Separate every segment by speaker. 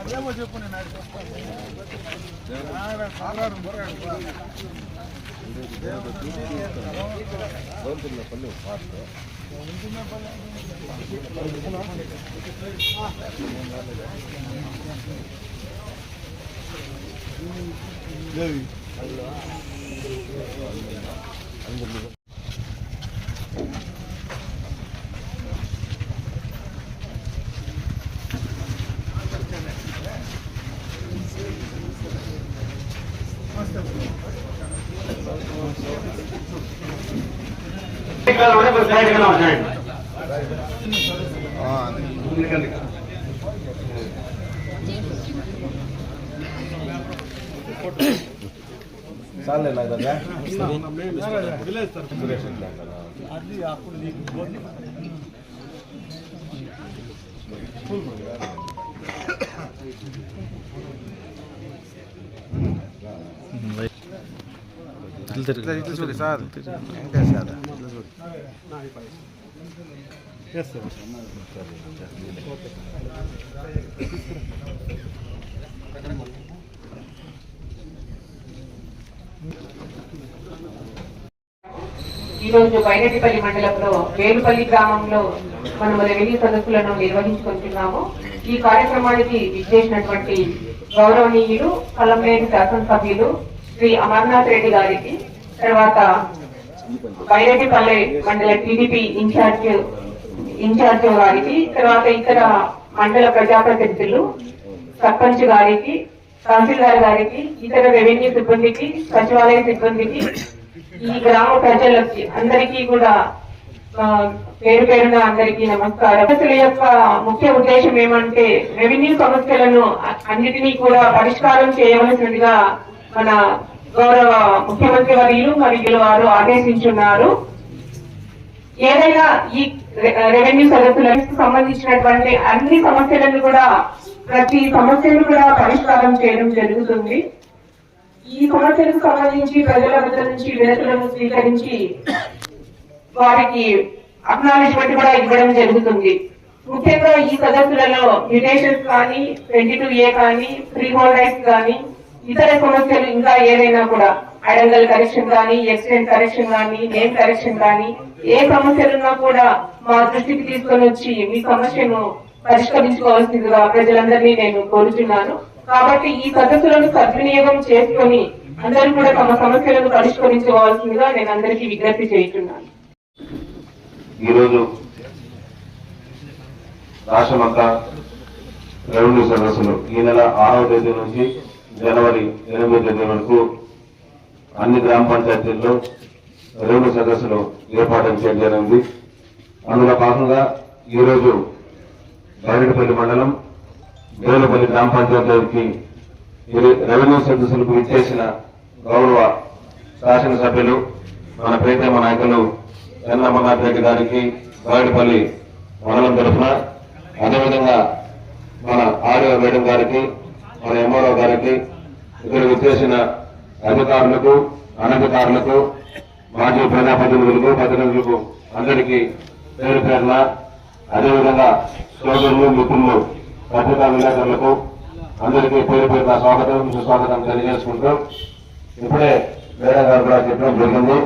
Speaker 1: అదేమో చెప్పు నేను ఆడికి వస్తాను. ఆడ సాగారం పోరాడు.
Speaker 2: చాలే నాకు దగ్గర
Speaker 1: అది అప్పుడు.
Speaker 2: ఇట్లా చూడు సార్ సార్ చూడు
Speaker 3: ఈ రోజు మండలంలో వేలుపల్లి గ్రామంలో మనం రెవెన్యూ సదస్సులను నిర్వహించుకుంటున్నాము. ఈ కార్యక్రమానికి విచ్చేసినటువంటి గౌరవనీయులు పల్లమనేని శాసనసభ్యులు శ్రీ అమర్నాథ్ రెడ్డి గారికి తర్వాత బైరెడ్డిపల్లి మండల టీడీపీ ఇన్ఛార్జ్ ఇన్ఛార్జ్ గారికి తర్వాత ఇతర మండల ప్రజాప్రతినిధులు సర్పంచ్ గారికి తహసీల్దార్ గారికి ఇతర రెవెన్యూ సిబ్బందికి సచివాలయ సిబ్బందికి ఈ గ్రామ ప్రజలకి అందరికీ కూడా పేరు పేరున అందరికీ నమస్కారం. సమస్యల యొక్క ముఖ్య ఉద్దేశం ఏమంటే రెవెన్యూ సమస్యలను అన్నిటినీ కూడా పరిష్కారం చేయవలసిందిగా మన గౌరవ ముఖ్యమంత్రి వర్యులు మరియు వారు ఆదేశించున్నారు. ఏదైనా ఈ రెవెన్యూ సదస్సులకు సంబంధించినటువంటి అన్ని సమస్యలను కూడా ప్రతి సమస్యను కూడా పరిష్కారం చేయడం జరుగుతుంది. ఈ సమస్యలకు సంబంధించి ప్రజల వద్ద నుంచి వినతులను స్వీకరించి వారికి అక్నాలెడ్జ్మెంట్ కూడా ఇవ్వడం జరుగుతుంది. ముఖ్యంగా ఈ సదస్సులలో మ్యూటేషన్స్ కానీ ట్వంటీ టూ ఏ కానీ ఫ్రీ హోల్డ్ రైట్స్ కానీ ఇతర సమస్యలు ఇంకా ఏదైనా కూడా ఐడంగల్ కరెక్షన్ కానీ ఎక్స్టెంట్ కరెక్షన్ కానీ నేమ్ కరెక్షన్ కానీ ఏ సమస్యలున్నా కూడా మా దృష్టికి తీసుకొని వచ్చి మీ సమస్యను పరిష్కరించుకోవాల్సిందిగా ప్రజలందరినీ నేను కోరుతున్నాను కాబట్టి ఈ సదస్సులను సద్వినియోగం చేసుకొని అందరూ కూడా తమ సమస్యలను పరిష్కరించుకోవాల్సిందిగా నేను అందరికీ విజ్ఞప్తి చేస్తున్నాను
Speaker 4: ఈరోజు రాష్ట్రమంతా రెవెన్యూ సదస్సులు ఈ నెల ఆరవ తేదీ నుంచి జనవరి ఎనిమిది తేదీ వరకు అన్ని గ్రామ పంచాయతీల్లో రెండు సదస్సులు ఏర్పాటు చేయడం జరిగింది. అందులో భాగంగా ఈరోజు బైరెడ్డిపల్లి మండలం దేవులపల్లి గ్రామ పంచాయతీకి రెవెన్యూ సదస్సులకు విచ్చేసిన గౌరవ శాసనసభ్యులు మన ప్రీతమ నాయకులు చంద్రమనాథ్ రెడ్డి గారికి బైరెడ్డిపల్లి మండలం తరఫున అదేవిధంగా మన ఆర్యో మేడం గారికి మన ఎంఆర్ఓ గారికి ఇక్కడ విచ్చేసిన అధికారులకు అనధికారులకు మాజీ ప్రజాప్రతినిధులకు ప్రతినిధులకు అందరికీ పేరు పేరున అదేవిధంగా సోదరులు మిత్రులు పత్రికా విలేకరులకు అందరికీ పేరు పేరున స్వాగతం సుస్వాగతం తెలియజేసుకుంటూ ఇప్పుడే మేడం గారు కూడా చెప్పడం జరిగింది.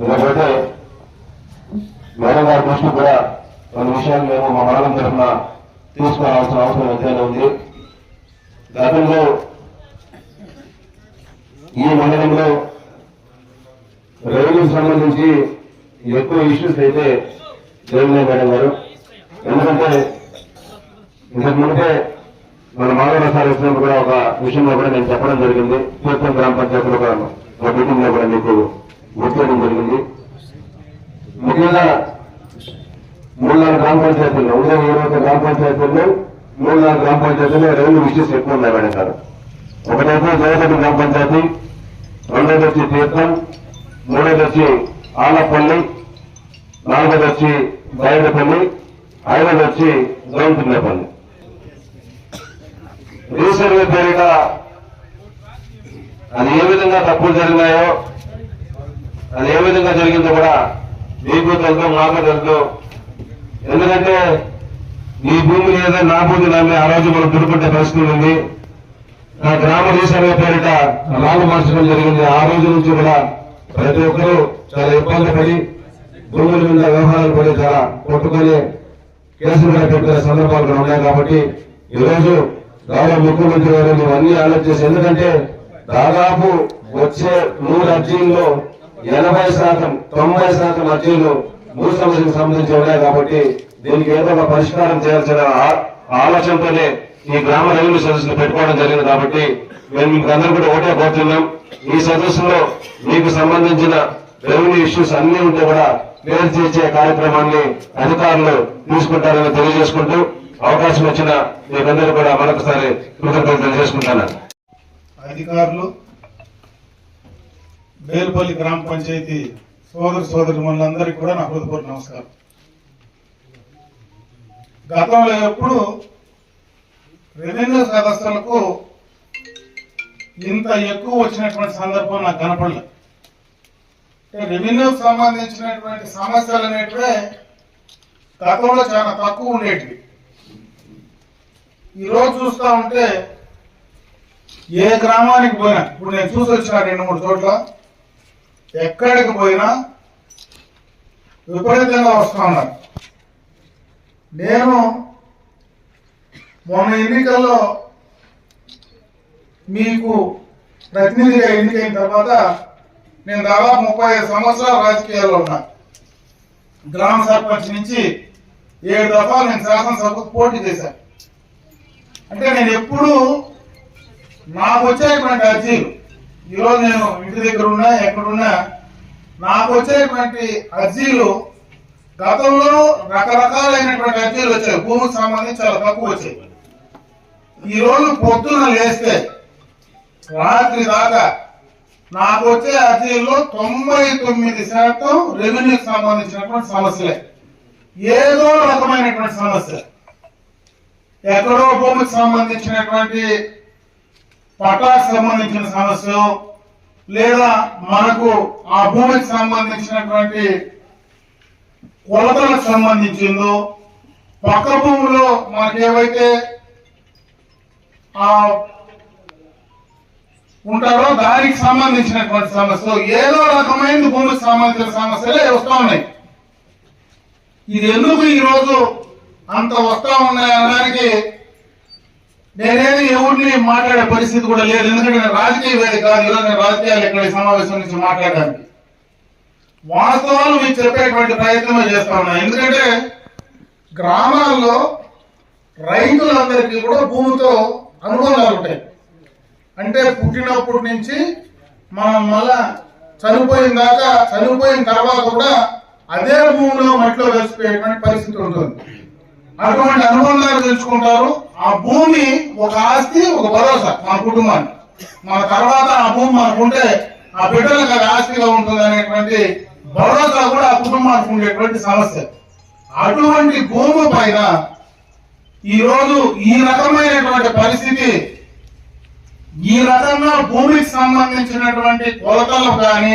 Speaker 4: ఇకపోతే మేడం గారి దృష్టి కూడా కొన్ని విషయాలు మేము మా మండలం తరఫున తీసుకోవాల్సిన అవసరం ఎంతైనా ఉంది. గతంలో ఈ మండలంలో రెవెన్యూకి సంబంధించి ఎక్కువ ఇష్యూస్ అయితే జగన్మోహన్ మేడం గారు. ఎందుకంటే ఇంతకు ముందే మన మాధవ సార్ వచ్చినప్పుడు కూడా ఒక విషయంలో కూడా నేను చెప్పడం జరిగింది. తీర్థం గ్రామ పంచాయతీలో కూడా ఒక మీటింగ్లో కూడా మీకు గుర్తించడం జరిగింది. ముఖ్యంగా మూడు నాలుగు గ్రామ పంచాయతీల్లో ఉదయం ఇరవై గ్రామ పంచాయతీల్లో మూడు నాలుగు గ్రామ పంచాయతీలో రెవెన్యూ ఇష్యూస్ ఎక్కువ ఉన్నాయి మేడం గారు. ఒకటైతే జయగడ్డ గ్రామ పంచాయతీ రెండోది వచ్చి తీర్థం మూడోది వచ్చి ఆలపల్లి నాలుగోది వచ్చి బయటపల్లి ఐదోది వచ్చి గౌంతున్నపల్లి రీసర్వే పేరిట అది ఏ విధంగా తప్పులు జరిగినాయో అది ఏ విధంగా జరిగిందో కూడా మీకు తెలుసు మాకు తెలుసు ఎందుకంటే నీ భూమి లేదా నా భూమి నమ్మి ఆ రోజు మనం దుడుకుంటే పరిస్థితి ఉంది. నా గ్రామ రీసర్వే పేరిట రాళ్ళు మార్చడం జరిగింది. ఆ రోజు నుంచి కూడా ప్రతి ఒక్కరూ చాలా ఇబ్బంది పడి భూముల మీద వ్యవహారాలు పడి చాలా కొట్టుకొని కేసులు కూడా పెట్టిన సందర్భాలు కూడా ఉన్నాయి కాబట్టి ఈరోజు గౌరవ ముఖ్యమంత్రి గారు మేము అన్ని ఆలోచించి ఎందుకంటే దాదాపు వచ్చే నూరు అర్జీల్లో ఎనభై శాతం తొంభై శాతం అర్జీలు భూ సమస్యకు సంబంధించి ఉన్నాయి కాబట్టి దీనికి ఏదో ఒక పరిష్కారం చేయాల్సిన ఆలోచనతోనే ఈ గ్రామ రెవెన్యూ సదస్సును పెట్టుకోవడం జరిగింది కాబట్టి మేము మీకు అందరూ కూడా ఒకటే కోరుతున్నాం. ఈ సదస్సులో మీకు సంబంధించిన రెవెన్యూ ఇష్యూస్ అన్ని ఉంటే కూడా పేరు చేసే కార్యక్రమాన్ని అధికారులు తీసుకుంటారని తెలియజేసుకుంటూ అవకాశం వచ్చిన మీకందరూ కూడా మరొకసారి కృతజ్ఞతలు తెలియజేసుకుంటాను.
Speaker 1: అధికారులు బేల్పల్లి గ్రామ పంచాయతీ సోదర సోదరి మనందరికీ కూడా నా హృదయపూర్వక నమస్కారం. గతంలో ఎప్పుడు రెవెన్యూ సదస్సులకు ఇంత ఎక్కువ వచ్చినటువంటి సందర్భం నాకు కనపడలేదు రెవెన్యూకి సంబంధించినటువంటి సమస్యలు అనేటివే గతంలో చాలా తక్కువ ఉండేటివి. ఈరోజు చూస్తా ఉంటే ఏ గ్రామానికి పోయినా ఇప్పుడు నేను చూసి వచ్చిన రెండు మూడు చోట్ల ఎక్కడికి పోయినా విపరీతంగా వస్తూ ఉన్నారు. నేను మొన్న ఎన్నికల్లో మీకు ప్రతినిధిగా ఎన్నికైన తర్వాత నేను దాదాపు ముప్పై ఐదు సంవత్సరాలు రాజకీయాల్లో ఉన్నా. గ్రామ సర్పంచ్ నుంచి ఏడు దఫాలు నేను శాసనసభకు పోటీ చేశాను అంటే నేను ఎప్పుడూ నాకు వచ్చేటువంటి అర్జీలు ఈరోజు నేను ఇంటి దగ్గర ఉన్నా ఎక్కడున్నా నాకు వచ్చేటువంటి అర్జీలు గతంలో రకరకాలైనటువంటి అర్జీలు వచ్చాయి. భూమికి సంబంధించి చాలా తక్కువ వచ్చాయి. ఈ రోజు పొద్దున లేస్తే రాత్రి దాకా నాకు వచ్చే అర్జీల్లో తొంభై తొమ్మిది శాతం రెవెన్యూకి సంబంధించినటువంటి సమస్యలే. ఏదో రకమైనటువంటి సమస్య. ఎక్కడో భూమికి సంబంధించినటువంటి పటాకు సంబంధించిన సమస్య లేదా మనకు ఆ భూమికి సంబంధించినటువంటి కొలతలకు సంబంధించిందో పక్క భూములో మనకేవైతే ఆ ఉంటారో దానికి సంబంధించినటువంటి సమస్యలు ఏదో రకమైన భూమికి సంబంధించిన సమస్యలే వస్తూ ఉన్నాయి. ఇది ఎందుకు ఈరోజు అంత వస్తా ఉన్నాయి అనడానికి నేనేది ఎవరిని మాట్లాడే పరిస్థితి కూడా లేదు. ఎందుకంటే నేను రాజకీయ వేదిక కాదు. ఈరోజు నేను రాజకీయాలు ఇక్కడ సమావేశం నుంచి మాట్లాడడానికి వాస్తవాలు మీకు చెప్పేటువంటి ప్రయత్నమే చేస్తా ఉన్నా. ఎందుకంటే గ్రామాల్లో రైతులందరికీ కూడా భూమితో అనుబంధాలు ఉంటాయి. అంటే పుట్టినప్పటి నుంచి మనం మళ్ళా చనిపోయిన దాకా చనిపోయిన తర్వాత కూడా అదే భూమిలో మట్టిలో కలిసిపోయేటువంటి పరిస్థితి ఉంటుంది. అటువంటి అనుబంధాలు తెలుసుకుంటారు. ఆ భూమి ఒక ఆస్తి ఒక భరోసా మా కుటుంబానికి. మన తర్వాత ఆ భూమి మనకుంటే ఆ బిడ్డలకు అది ఆస్తిగా ఉంటుంది అనేటువంటి భరోసా కూడా ఆ కుటుంబానికి ఉండేటువంటి సమస్య. అటువంటి భూమి పైన ఈ ఈ రకమైనటువంటి పరిస్థితి ఈ రకంగా భూమికి సంబంధించినటువంటి కొలతలు కానీ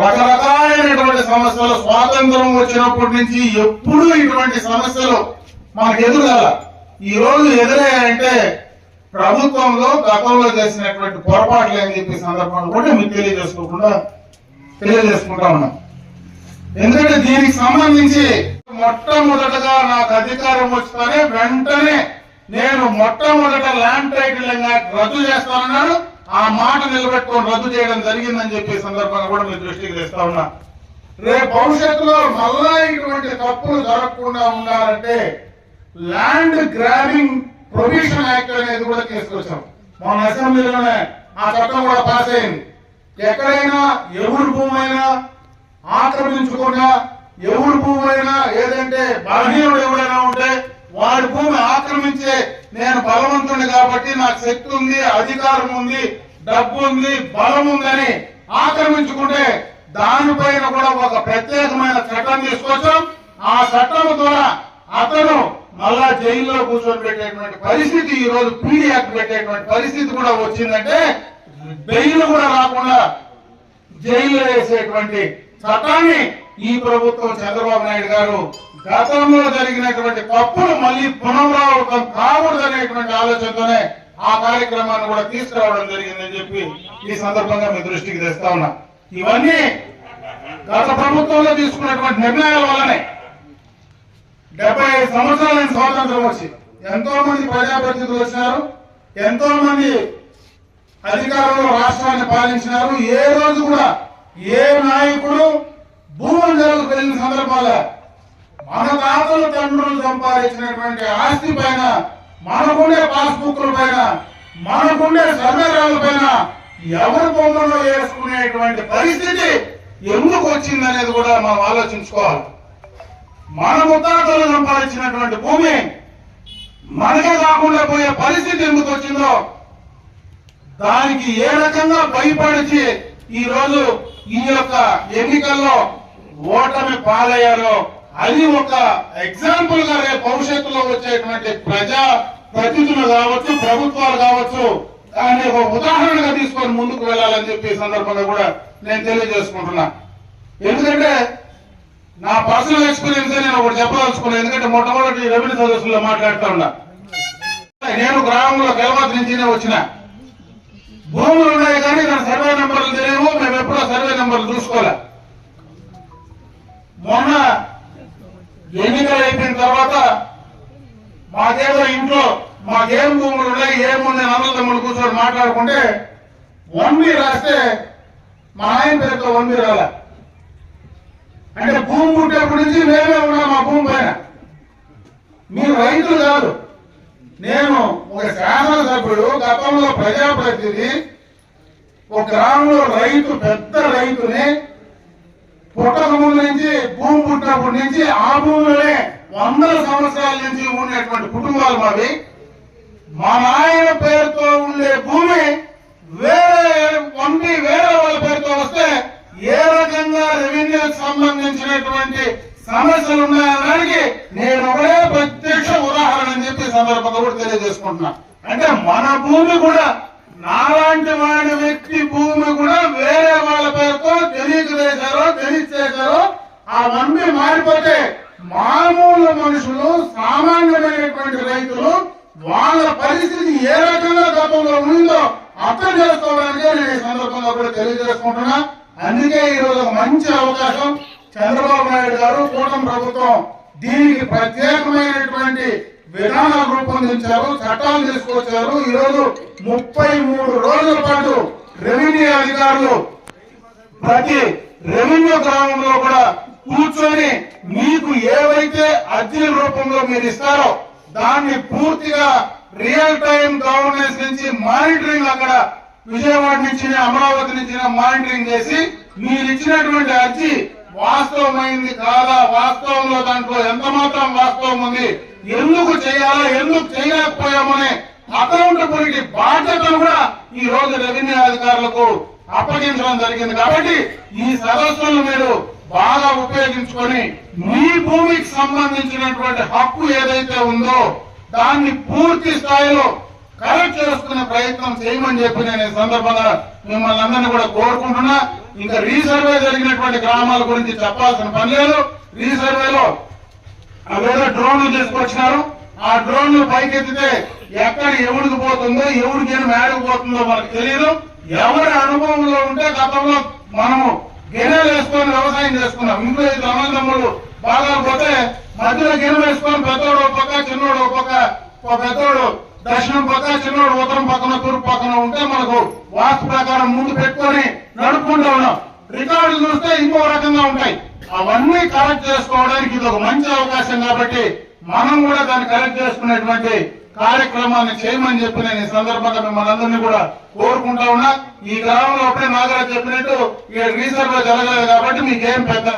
Speaker 1: రకరకాలైనటువంటి సమస్యలు స్వాతంత్రం వచ్చినప్పటి నుంచి ఎప్పుడూ ఇటువంటి సమస్యలు మనకు ఎదురుగల. ఈ రోజు ఎదురయ్యాయంటే ప్రభుత్వంలో గతంలో చేసినటువంటి పొరపాట్లు అని చెప్పి సందర్భంలో కూడా మీకు తెలియజేసుకోకుండా తెలియజేసుకుంటా ఉన్నాం. ఎందుకంటే దీనికి సంబంధించి మొట్టమొదటగా నాకు అధికారం వస్తేనే వెంటనే నేను మొట్టమొదట ల్యాండ్ టైటిల్ రద్దు చేస్తానన్నాడు. ఆ మాట నిలబెట్టుకొని రద్దు చేయడం జరిగిందని చెప్పే సందర్భంగా కూడా మీ దృష్టికి తెస్తా ఉన్నా. రేపు భవిష్యత్తులో మళ్ళా ఇటువంటి తప్పులు జరగకుండా ఉండాలంటే ల్యాండ్ గ్రాబింగ్ ప్రొవిషన్ యాక్ట్ అనేది కూడా తీసుకొచ్చాం. మన అసెంబ్లీలోనే ఆ చట్టం కూడా పాస్ అయింది. ఎక్కడైనా ఎవరి భూమి అయినా ఆక్రమించకుండా ఎవరి భూమి అయినా ఏదంటే బలహీనుడు ఎవరైనా ఉంటే వాడి భూమి ఆక్రమించే నేను బలవంతుడిని కాబట్టి నాకు శక్తి ఉంది అధికారం ఉంది డబ్బు ఉంది బలం ఉందని ఆక్రమించుకుంటే దానిపైన కూడా ఒక ప్రత్యేకమైన చట్టం తీసుకొచ్చాం. ఆ చట్టం ద్వారా అతను మళ్ళా జైల్లో కూర్చొని పెట్టేటువంటి పరిస్థితి ఈ రోజు పీడీ యాక్ట్ పెట్టేటువంటి పరిస్థితి కూడా వచ్చిందంటే బెయిల్ కూడా రాకుండా జైల్లో వేసేటువంటి చట్టాన్ని ఈ ప్రభుత్వం చంద్రబాబు నాయుడు గారు గతంలో జరిగినటువంటి తప్పులు మళ్ళీ పునరావృతం కాకూడదు అనేటువంటి ఆలోచనతోనే ఆ కార్యక్రమాన్ని కూడా తీసుకురావడం జరిగిందని చెప్పి ఈ సందర్భంగా మీ దృష్టికి తెస్తా ఉన్నా. ఇవన్నీ గత ప్రభుత్వంలో తీసుకున్నటువంటి నిర్ణయాల వల్లనే డెబ్బై ఐదు సంవత్సరాల స్వాతంత్రం వచ్చి ఎంతో మంది ప్రజాప్రతినిధులు వచ్చినారు ఎంతో మంది అధికారులు రాష్ట్రాన్ని పాలించినారు. ఏ రోజు కూడా ఏ నాయకుడు భూములు జరుగుకు తెలియని సందర్భాల మన తాతల తండ్రులు సంపాదించినటువంటి ఆస్తి పైన మనకుండే పాస్బుక్ల పైన మనకుండే సర్వేరాల పైన ఎవరి బొమ్మలో వేసుకునేటువంటి పరిస్థితి ఎందుకు వచ్చింది అనేది కూడా మనం ఆలోచించుకోవాలి. మన ముత్తాతలు సంపాదించినటువంటి భూమి మనకే కాకుండా పోయే పరిస్థితి ఎందుకు వచ్చిందో దానికి ఏ రకంగా భయపడిచి ఈ రోజు ఈ యొక్క ఎన్నికల్లో ఓటమి పాలయ్యారో అది ఒక ఎగ్జాంపుల్గా రేపు భవిష్యత్తులో వచ్చేటువంటి ప్రజా ప్రతినిధులు కావచ్చు ప్రభుత్వాలు కావచ్చు దాన్ని ఒక ఉదాహరణగా తీసుకొని ముందుకు వెళ్ళాలని చెప్పి ఈ సందర్భంగా కూడా నేను తెలియజేసుకుంటున్నా. ఎందుకంటే నా పర్సనల్ ఎక్స్పీరియన్స్ నేను ఒకటి చెప్పదలుచుకున్నాను ఎందుకంటే మొట్టమొదటి రెవెన్యూ సదస్సులో మాట్లాడుతూ ఉన్నా. నేను గ్రామంలో గెలవాత నుంచినే వచ్చిన. భూములు ఉన్నాయి కానీ నా సర్వే నెంబర్లు తెలియవు మేము ఎప్పుడో సర్వే నెంబర్లు చూసుకోలే. మొన్న ఎన్నికలు అయిపోయిన తర్వాత మాకేదో ఇంట్లో మాకేం భూములు ఉన్నాయి ఏముంది నల్ల తమ్ముడు కూర్చొని మాట్లాడుకుంటే వన్ బి రాస్తే మా ఆయన పేరుతో వన్ బి రాలే. అంటే భూమి పుట్టేప్పటి నుంచి మేమే ఉన్నాం మా భూమి పైన. మీరు రైతులు కాదు. నేను ఒక శాసనసభ్యుడు గతంలో ప్రజాప్రతిని ఒక గ్రామంలో రైతు పెద్ద రైతుని పుట్టక ముందు నుంచి భూమి పుట్టినప్పటి నుంచి ఆ భూమిలోనే వందల సంవత్సరాల నుంచి ఉండేటువంటి కుటుంబాలు మావి. మా నాయన పేరుతో ఉండే భూమి వేరే వంటి వేరే వాళ్ళ పేరుతో వస్తే ఏ రకంగా రెవెన్యూకి సంబంధించినటువంటి సమస్యలు ఉన్నాయనడానికి నేను ఒకటే ప్రత్యక్ష ఉదాహరణ అని చెప్పి సందర్భంగా కూడా తెలియజేసుకుంటున్నా. అంటే మన భూమి కూడా నాలాంటి వాడి వ్యక్తి భూమి కూడా వేరే వాళ్ళ పేరుతో తెలియజేశారో తెలియజేశారో ఆ మంది మారిపోతే మామూలు మనుషులు సామాన్యమైనటువంటి రైతులు వాళ్ళ పరిస్థితి ఏ రకంగా గతంలో ఉందో అర్థం చేసుకోవడానికి నేను ఈ సందర్భంగా కూడా తెలియజేసుకుంటున్నా. అందుకే ఈరోజు ఒక మంచి అవకాశం. చంద్రబాబు నాయుడు గారు కూటమి ప్రభుత్వం దీనికి ప్రత్యేకమైనటువంటి విధానాలు రూపొందించారు చట్టాలు తీసుకొచ్చారు. ఈ రోజు ముప్పై మూడు రోజుల పాటు రెవెన్యూ అధికారులు ప్రతి రెవెన్యూ గ్రామంలో కూడా కూర్చొని మీకు ఏవైతే అర్జీల రూపంలో మీరు ఇస్తారో దాన్ని పూర్తిగా రియల్ టైం గవర్నెన్స్ నుంచి మానిటరింగ్ అక్కడ విజయవాడ నుంచి అమరావతి నుంచి మానిటరింగ్ చేసి మీరు ఇచ్చినటువంటి అర్జీ వాస్తవమైంది కాదా? వాస్తవంలో దాంట్లో ఎంత మాత్రం వాస్తవం ఉంది? ఎందుకు చేయాలా? ఎందుకు చేయలేకపోయామనే అకౌంటబిలిటీ బాధ్యతను కూడా ఈ రోజు రెవెన్యూ అధికారులకు అప్పగించడం జరిగింది. కాబట్టి ఈ సదస్సులను మీరు బాగా ఉపయోగించుకొని మీ భూమికి సంబంధించినటువంటి హక్కు ఏదైతే ఉందో దాన్ని పూర్తి స్థాయిలో కరెక్ట్ చేసుకునే ప్రయత్నం చేయమని చెప్పి నేను ఈ సందర్భంగా మిమ్మల్ని అందరినీ కూడా కోరుకుంటున్నా. ఇంకా రీసర్వే జరిగినటువంటి గ్రామాల గురించి చెప్పాల్సిన పని లేదు. రీసర్వేలో అవేదో డ్రోన్లు తీసుకొచ్చినారు. ఆ డ్రోన్లు పైకెత్తితే ఎక్కడ ఎవరికి పోతుందో ఎవరికి ఏం మేడకు పోతుందో మనకు తెలియదు ఎవరి అనుభవంలో ఉంటే గతంలో మనము గిన్నెలు వేసుకొని వ్యవసాయం చేసుకున్నాం. ఇంట్లో ఇద్దరు అన్నదమ్ములు బాగా పోతే మధ్యలో గిన్నెలు వేసుకొని పెద్దోడు ఒక పక్క చిన్నోడు ఒక పక్క ఒక పెద్దోడు దక్షిణం పక్క చిన్నోడు ఉత్తరం పక్కన తూర్పు పక్కన ఉంటే మనకు వాస్తు ప్రకారం ముందు పెట్టుకొని నడుపుకుంటూ ఉన్నాం. రికార్డులు చూస్తే ఇంకో రకంగా ఉంటాయి. అవన్నీ కరెక్ట్ చేసుకోవడానికి ఇది ఒక మంచి అవకాశం కాబట్టి మనం కూడా దాన్ని కరెక్ట్ చేసుకునేటువంటి కార్యక్రమాన్ని చేయమని చెప్పి నేను ఈ సందర్భంగా మిమ్మల్ని అందరినీ కూడా కోరుకుంటా ఉన్నా. ఈ గ్రామంలో అప్పుడే నాగరాజు చెప్పినట్టు ఈ రీసర్వ్ జరగలేదు కాబట్టి మీకేం పెద్ద